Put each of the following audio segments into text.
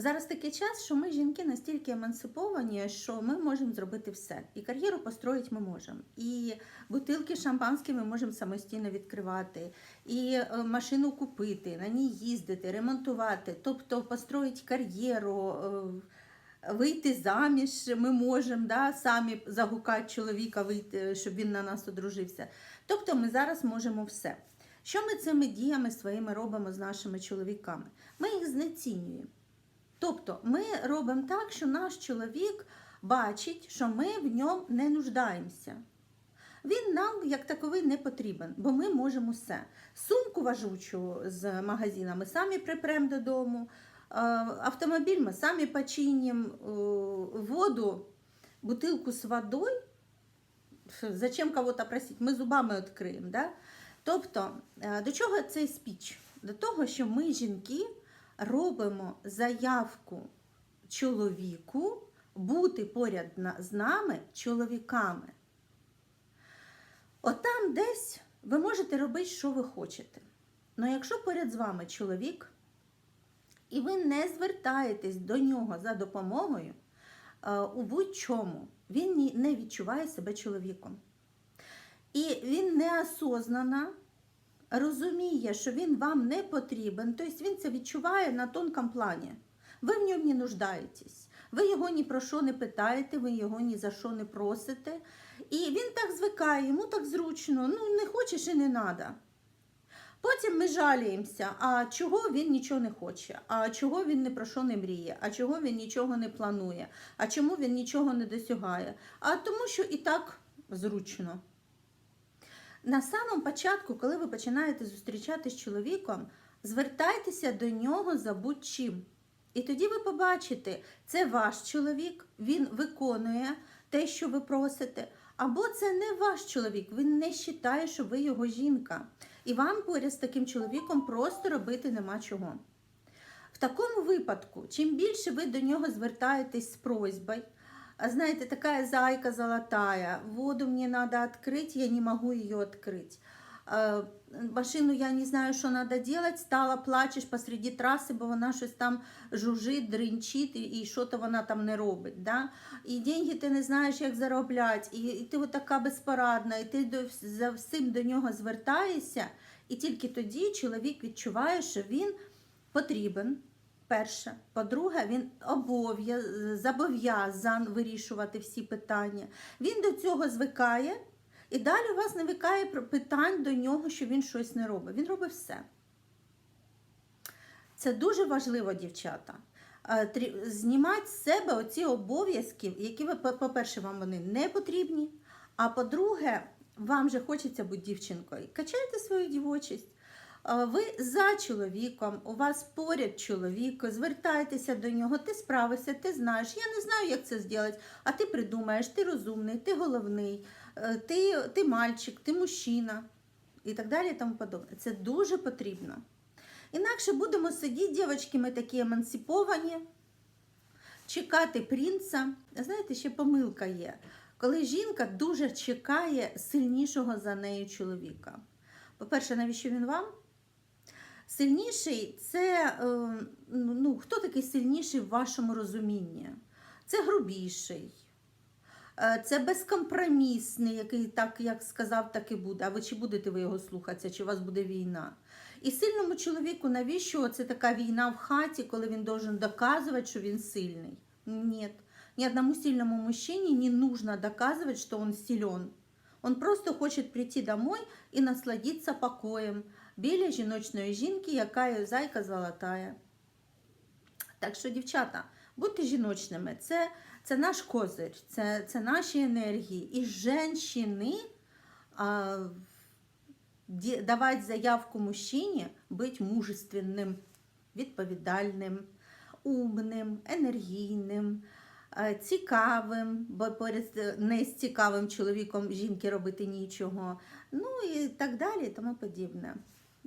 Зараз такий час, що ми жінки настільки емансиповані, що ми можемо зробити все. І кар'єру построїти ми можемо. І бутилки шампанське ми можемо самостійно відкривати, і е, машину купити, на ній їздити, ремонтувати, тобто построїти кар'єру. е, Вийти заміж ми можемо, да, самі загукати чоловіка, вийти, щоб він на нас одружився. Тобто ми зараз можемо все. Що ми цими діями своїми робимо з нашими чоловіками? Ми їх знецінюємо. Тобто ми робимо так, що наш чоловік бачить, що ми в ньому не нуждаємося. Він нам як таковий не потрібен, бо ми можемо все. Сумку важучу з магазина ми самі припремо додому, е, автомобіль ми самі починимо, е, воду, бутилку з водою. Зачем кого-то просити? Ми зубами відкриємо. Да? Тобто, е, до чого цей спіч? До того, що ми, жінки, робимо заявку чоловіку бути поряд з нами чоловіками. Отам десь ви можете робити, що ви хочете. Але якщо поряд з вами чоловік, і ви не звертаєтесь до нього за допомогою, е, у будь-чому, він не відчуває себе чоловіком. І він неосознано розуміє, що він вам не потрібен, тобто він це відчуває на тонкому плані. Ви в ньому не нуждаєтесь, ви його ні про що не питаєте, ви його ні за що не просите. І він так звикає, йому так зручно, ну не хочеш і не треба. Потім ми жаліємося, а чого він нічого не хоче, а чого він ні про що не мріє, а чого він нічого не планує, а чому він нічого не досягає. А тому, що і так зручно. На самому початку, коли ви починаєте зустрічатися з чоловіком, звертайтеся до нього за будь-чим. І тоді ви побачите, це ваш чоловік, він виконує те, що ви просите. Або це не ваш чоловік, він не вважає, що ви його жінка. І вам поряд з таким чоловіком просто робити нема чого. В такому випадку, чим більше ви до нього звертаєтесь з просьбою, знаете, такая зайка золотая, воду мне надо открыть, я не могу ее открыть. Э, Машину я не знаю, що надо делать, стала плачеш посреди траси, бо вона щось там жужить, дринчить і, і що то вона там не робить. Да? І деньги ти не знаєш, як заробляти, і, і ти от така безпорадна, і ти до, за всім до нього звертаєшся, і тільки тоді чоловік відчуває, що він потрібен. Перше. По-друге, він зобов'язан вирішувати всі питання. Він до цього звикає, і далі у вас не виникає про- питань до нього, що він щось не робить. Він робить все. Це дуже важливо, дівчата. Е, Знімати з себе оці обов'язки, які ви, по- по-перше, вам вони не потрібні. А по-друге, вам же хочеться бути дівчинкою. Качайте свою дівочість. Ви за чоловіком, у вас поряд чоловік, звертайтеся до нього, ти справишся, ти знаєш. Я не знаю, як це зробити, а ти придумаєш, ти розумний, ти головний, е, ти, ти мальчик, ти мужчина і так далі. І тому подобне. Це дуже потрібно. Інакше будемо сидіти, дівчатки, ми такі емансиповані, чекати принца. Знаєте, ще помилка є, коли жінка дуже чекає сильнішого за нею чоловіка. По-перше, навіщо він вам? Сильніший це е, ну, хто такий сильніший в вашому розумінні? Це грубіший, е, це безкомпромісний, який так, як сказав, так і буде. А ви чи будете ви його слухатися, чи у вас буде війна? І сильному чоловіку навіщо це така війна в хаті, коли він должен доказувати, що він сильний? Ні. Ни одному сильному мужчине не нужно доказывать, что он силен. Он просто хочет прийти домой и насладиться покоем біля жіночної жінки, яка зайка золотая. Так що, дівчата, будьте жіночними, це, це наш козир, це, це наші енергії. І а, давати заявку мужчині, бути мужественним, відповідальним, умним, енергійним, цікавим, бо поряд не з цікавим чоловіком жінки робити нічого. Ну і так далі, і тому подібне.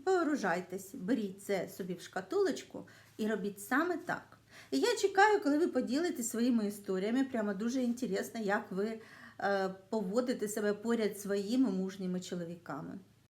Вооружайтесь, беріть це собі в шкатулочку і робіть саме так. І я чекаю, коли ви поділитесь своїми історіями. Прямо дуже інтересно, як ви е, поводите себе поряд своїми мужніми чоловіками.